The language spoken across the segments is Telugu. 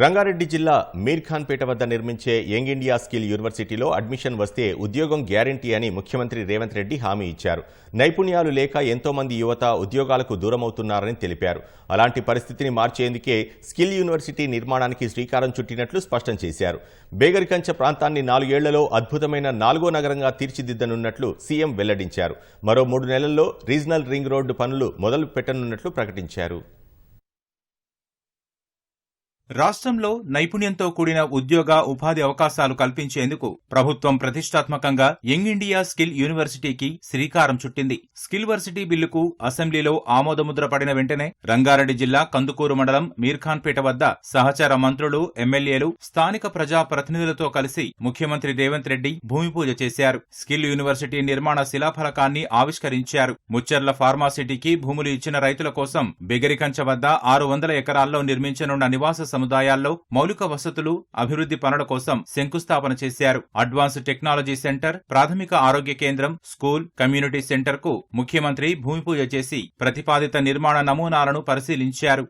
రంగారెడ్డి జిల్లా మీర్ఖాన్పేట వద్ద నిర్మించే యంగ్ ఇండియా స్కిల్ యూనివర్సిటీలో అడ్మిషన్ వస్తే ఉద్యోగం గ్యారంటీ అని ముఖ్యమంత్రి రేవంత్ రెడ్డి హామీ ఇచ్చారు. నైపుణ్యాలు లేక ఎంతో మంది యువత ఉద్యోగాలకు దూరమవుతున్నారని తెలిపారు. అలాంటి పరిస్థితిని మార్చేందుకే స్కిల్ యూనివర్సిటీ నిర్మాణానికి శ్రీకారం చుట్టినట్లు స్పష్టం చేశారు. బేగరికంచ ప్రాంతాన్ని నాలుగేళ్ళలో అద్భుతమైన నాలుగో నగరంగా తీర్చిదిద్దనున్నట్లు సీఎం వెల్లడించారు. మరో మూడు నెలల్లో రీజనల్ రింగ్ రోడ్డు పనులు మొదలు పెట్టనున్నట్లు ప్రకటించారు. రాష్ట్రంలో నైపుణ్యంతో కూడిన ఉద్యోగ ఉపాధి అవకాశాలు కల్పించేందుకు ప్రభుత్వం ప్రతిష్టాత్మకంగా యంగ్ ఇండియా స్కిల్ యూనివర్సిటీకి శ్రీకారం చుట్టింది. స్కిల్ వర్సిటీ బిల్లుకు అసెంబ్లీలో ఆమోదముద్ర పడిన వెంటనే రంగారెడ్డి జిల్లా కందుకూరు మండలం మీర్ఖాన్పేట వద్ద సహచర మంత్రులు ఎమ్మెల్యేలు స్థానిక ప్రజా ప్రతినిధులతో కలిసి ముఖ్యమంత్రి రేవంత్ రెడ్డి భూమి పూజ చేశారు. స్కిల్ యూనివర్సిటీ నిర్మాణ శిలాఫలకాన్ని ఆవిష్కరించారు. ముచ్చర్ల ఫార్మాసిటీకి భూములు ఇచ్చిన రైతుల కోసం బెగరికంచ వద్ద ఆరు వందల ఎకరాల్లో నిర్మించనున్న నివాస సముదాయాల్లో మౌలిక వసతులు అభివృద్ధి పనుల కోసం శంకుస్థాపన చేశారు. అడ్వాన్స్ టెక్నాలజీ సెంటర్ ప్రాథమిక ఆరోగ్య కేంద్రం స్కూల్ కమ్యూనిటీ సెంటర్కు ముఖ్యమంత్రి భూమి పూజ చేసి ప్రతిపాదిత నిర్మాణ నమూనాలను పరిశీలించారు.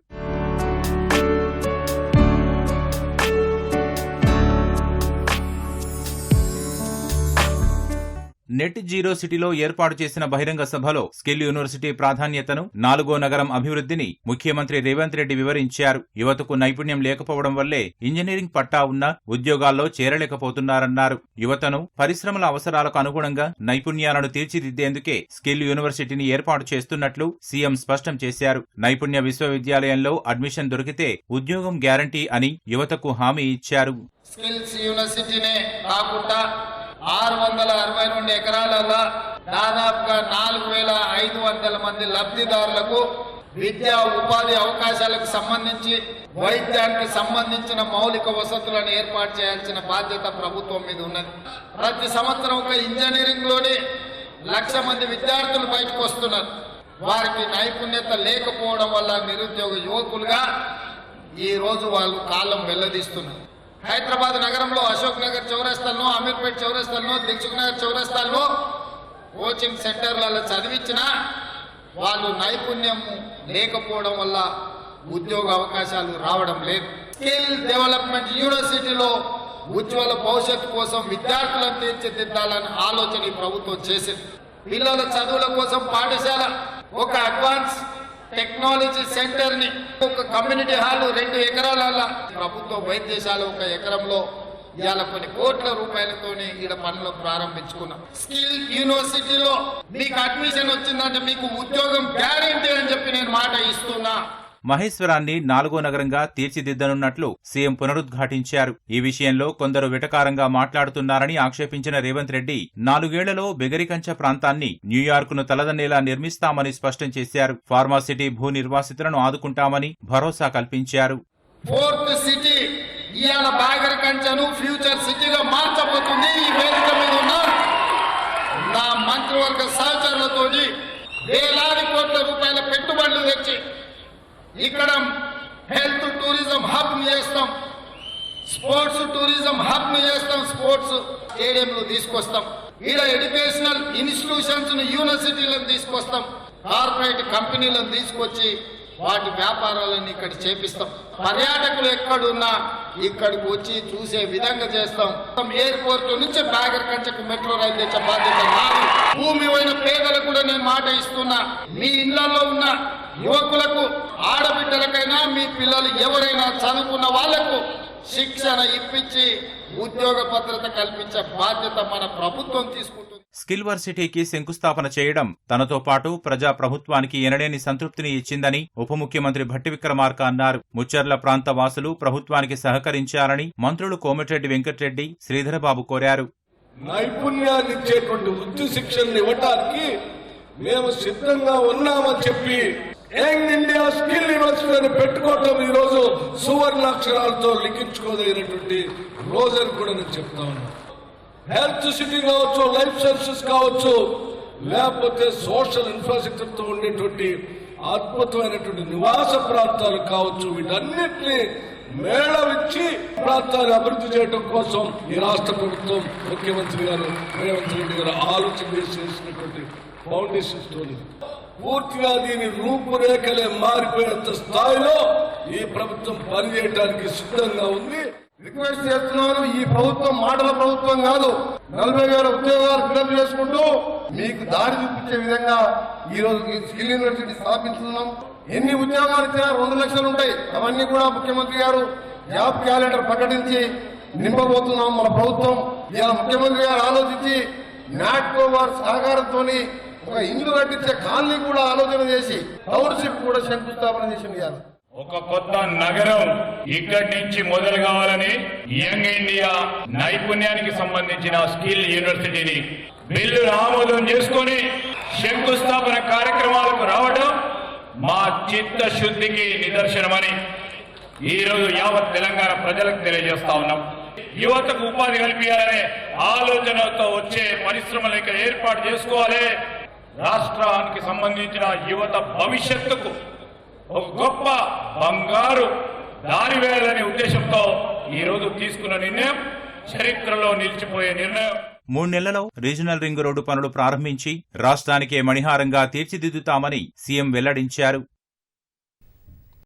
నెట్ జీరో సిటీలో ఏర్పాటు చేసిన బహిరంగ సభలో స్కిల్ యూనివర్సిటీ ప్రాధాన్యతను నాలుగో నగరం అభివృద్ధిని ముఖ్యమంత్రి రేవంత్ రెడ్డి వివరించారు. యువతకు నైపుణ్యం లేకపోవడం వల్లే ఇంజనీరింగ్ పట్టా ఉన్న ఉద్యోగాల్లో చేరలేకపోతున్నారన్నారు. యువతను పరిశ్రమల అవసరాలకు అనుగుణంగా నైపుణ్యాలను తీర్చిదిద్దేందుకే స్కిల్ యూనివర్సిటీని ఏర్పాటు చేస్తున్నట్లు సీఎం స్పష్టం చేశారు. నైపుణ్య విశ్వవిద్యాలయంలో అడ్మిషన్ దొరికితే ఉద్యోగం గ్యారంటీ అని యువతకు హామీ ఇచ్చారు. స్కిల్స్ యూనివర్సిటీనే కాకుండా ఆరు వందల అరవై రెండు ఎకరాలలో దాదాపుగా నాలుగు వేల ఐదు వందల మంది లబ్ధిదారులకు విద్యా ఉపాధి అవకాశాలకు సంబంధించి వైద్యానికి సంబంధించిన మౌలిక వసతులను ఏర్పాటు చేయాల్సిన బాధ్యత ప్రభుత్వం మీద ఉన్నది. ప్రతి సంవత్సరం ఒక ఇంజనీరింగ్లోనే లక్ష మంది విద్యార్థులు బయటకు వస్తున్నారు. వారికి నైపుణ్యత లేకపోవడం వల్ల నిరుద్యోగ యువకులుగా ఈ రోజు వాళ్ళు కాలం వెల్లదీస్తున్నారు. హైదరాబాద్ నగరంలో అశోక్ నగర్ చౌరస్తాల్లో అమీర్పేట్ చౌరస్తాల్లో దిల్సుఖ్ నగర్ చౌరస్తాల్లో కోచింగ్ సెంటర్లలో చదివించిన వాళ్ళు నైపుణ్యం లేకపోవడం వల్ల ఉద్యోగ అవకాశాలు రావడం లేదు. స్కిల్ డెవలప్మెంట్ యూనివర్సిటీలో ఉజ్వల భవిష్యత్తు కోసం విద్యార్థులను తీర్చిదిద్దాలని ఆలోచన ఈ ప్రభుత్వం చేసింది. పిల్లల చదువుల కోసం పాఠశాల ఒక అడ్వాన్స్ టెక్నాలజీ సెంటర్ని ఒక కమ్యూనిటీ హాల్ రెండు ఎకరాల ప్రభుత్వ వైద్యశాల ఒక ఎకరంలో ఇవాళ కొన్ని కోట్ల రూపాయలతోనే ఈడ పనులు ప్రారంభించుకున్నాం. స్కిల్ యూనివర్సిటీలో మీకు అడ్మిషన్ వచ్చిందంటే మీకు ఉద్యోగం గ్యారెంటీ అని చెప్పి నేను మాట ఇస్తున్నా. మహేశ్వరాన్ని నాలుగో నగరంగా తీర్చిదిద్దనున్నట్లు సీఎం పునరుద్ఘాటించారు. ఈ విషయంలో కొందరు వెటకారంగా మాట్లాడుతున్నారని ఆక్షేపించిన రేవంత్ రెడ్డి నాలుగేళ్ళలో బెగరికంచ ప్రాంతాన్ని న్యూయార్క్ను తలదన్నేలా నిర్మిస్తామని స్పష్టం చేశారు. ఫార్మాసిటీ భూ నిర్వాసితులను ఆదుకుంటామని భరోసా కల్పించారు. ఫోర్త్ సిటీ ఇవాళ బాగర్ కంచెను ఫ్యూచర్ సిటీగా మార్చబోతుంది ఈ వేదిక మీద ఉన్న నా మంత్రివర్గ సహచరులతో వేలాది కోట్ల రూపాయల పెట్టుబడులు తెచ్చి ఇక్కడ హెల్త్ టూరిజం హబ్ చేస్తాం. స్పోర్ట్స్ టూరిజం హబ్ చేస్తాం స్పోర్ట్స్ స్టేడియంలు తీసుకొస్తాం. ఈడ ఎడ్యుకేషనల్ ఇన్స్టిట్యూషన్స్ యూనివర్సిటీలను తీసుకొస్తాం. కార్పొరేట్ కంపెనీలను తీసుకొచ్చి వాటి వ్యాపారాలను ఇక్కడ చేపిస్తాం. పర్యాటకులు ఎక్కడున్నా ఇక్కడికి వచ్చి చూసే విధంగా చేస్తాం. ఎయిర్పోర్ట్ నుంచి బ్యాగర్ కంచకు మెట్రో రైలు తెచ్చే బాధ్యత భూమి అయిన పేదలకు కూడా నేను మాట ఇస్తున్నా. మీ ఇళ్ళలో ఉన్న యువకులకు ఆడబిడ్డలకైనా మీ పిల్లలు ఎవరైనా చదువుకున్న వాళ్ళకు శిక్షణ ఇప్పించి ఉద్యోగ భద్రత కల్పించే బాధ్యత మన ప్రభుత్వం తీసుకుంటుంది. స్కిల్ వర్సిటీకి శంకుస్థాపన చేయడం తనతో పాటు ప్రజా ప్రభుత్వానికి ఎనలేని సంతృప్తిని ఇచ్చిందని ఉప ముఖ్యమంత్రి భట్టి విక్రమార్క అన్నారు. ముచ్చర్ల ప్రాంత వాసులు ప్రభుత్వానికి సహకరించాలని మంత్రులు కోమటిరెడ్డి వెంకటరెడ్డి శ్రీధరబాబు కోరారు. నైపుణ్యాన్ని ఇచ్చేటువంటి వృత్తి శిక్షణ ఇవ్వటానికి మేము సిద్ధంగా ఉన్నామని చెప్పి యంగ్ ఇండియా స్కిల్ యూనివర్సిటీని పెట్టుకోవటం ఈ రోజు సువర్ణాక్షరాలతో లిఖించుకోదగినటువంటి రోజని కూడా నేను చెప్తా ఉన్నాను హెల్త్ సిటీ కావచ్చు లైఫ్ సైన్సెస్ కావచ్చు లేకపోతే సోషల్ ఇన్ఫ్రాస్ట్రక్చర్తో ఉండేటువంటి అద్భుతమైనటువంటి నివాస ప్రాంతాలు కావచ్చు వీటన్నిటిని మేళవిచ్చి ప్రాంతాన్ని అభివృద్ధి చేయడం కోసం ఈ రాష్ట్ర ప్రభుత్వం ముఖ్యమంత్రి గారు రేవంత్ రెడ్డి గారు ఆలోచన చేసినటువంటి ఫౌండేషన్ స్టోరీ పూర్తిగా దీని రూపురేఖలే మారిపోయినంత స్థాయిలో ఈ ప్రభుత్వం పనిచేయడానికి సిద్ధంగా ఉంది. రిక్వెస్ట్ చేస్తున్నాను ఈ ప్రభుత్వం మాటల ప్రభుత్వం కాదు. నలభై వేల ఉద్యోగాలు ఫిలప్ చేసుకుంటూ మీకు దారి చూపించే విధంగా ఈ రోజు స్కిల్ యూనివర్సిటీ స్థాపించుతున్నాం. ఎన్ని ఉద్యోగాలు ఇచ్చినా రెండు లక్షలు ఉంటాయి. అవన్నీ కూడా ముఖ్యమంత్రి గారు జాబ్ క్యాలెండర్ ప్రకటించి నింపబోతున్నాం. మన ప్రభుత్వం ఇలా ముఖ్యమంత్రి గారు ఆలోచించి నాట్ సహకారంతో ఒక ఇల్లు కట్టించే కాలనీ కూడా ఆలోచన చేసి టౌన్షిప్ కూడా శంకుస్థాపన చేసింది కాదు ఒక కొత్త నగరం ఇక్కడి నుంచి మొదలు కావాలని యంగ్ ఇండియా నైపుణ్యానికి సంబంధించిన స్కిల్ యూనివర్సిటీని బిల్లు ఆమోదం చేసుకొని శంకుస్థాపన కార్యక్రమాలకు రావడం మా చిత్తశుద్ధికి నిదర్శనమని ఈ రోజు యావత్ తెలంగాణ ప్రజలకు తెలియజేస్తా ఉన్నాం. యువతకు ఉపాధి కల్పించాలనే ఆలోచనతో వచ్చే పరిశ్రమలు ఇక్కడ ఏర్పాటు చేసుకోవాలి. రాష్ట్రానికి సంబంధించిన యువత భవిష్యత్తుకు ఒక గొప్ప బంగారు దారి వేయాలనే ఉద్దేశంతో ఈ రోజు తీసుకున్న నిర్ణయం చరిత్రలో నిలిచిపోయే నిర్ణయం. మూడు నెలల్లో రీజనల్ రింగ్ రోడ్డు పనులు ప్రారంభించి రాష్ట్రానికే మణిహారంగా తీర్చిదిద్దుతామని సీఎం వెల్లడించారు.